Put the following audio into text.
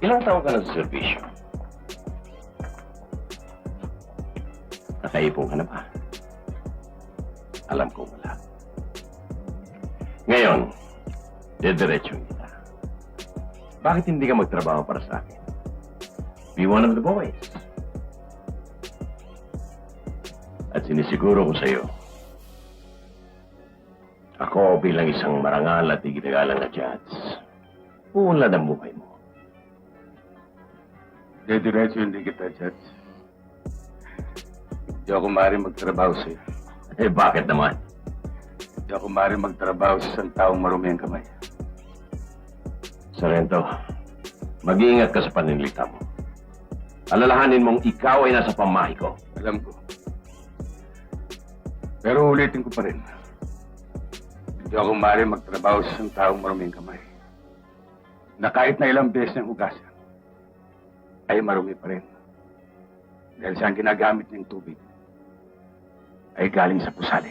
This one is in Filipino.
Ilang taon ka na sa servisyo? Nakaipon ka na ba? Alam ko wala. Ngayon, dediretso kita. Bakit hindi ka magtrabaho para sa akin? Be one of the boys. At sinisiguro ko sa'yo, ako bilang isang marangal at iginagalang na judge, uunlad ang buhay mo. Dediretso hindi kita, Judge. Hindi ako maaaring magtrabaho sa'yo. Eh, bakit naman? Hindi ako maaaring magtrabaho sa isang taong marumi ang kamay. Sarento, mag-iingat ka sa paninlita mo. Alalahanin mong ikaw ay nasa pamahay ko. Alam ko. Pero ulitin ko pa rin. Hindi ako maaaring magtrabaho sa isang taong marumi ang kamay. Na kahit na ilang beses ng hugasan, ay marumi pa rin. Dahil sa ginagamit ng tubig ay galing sa pusali.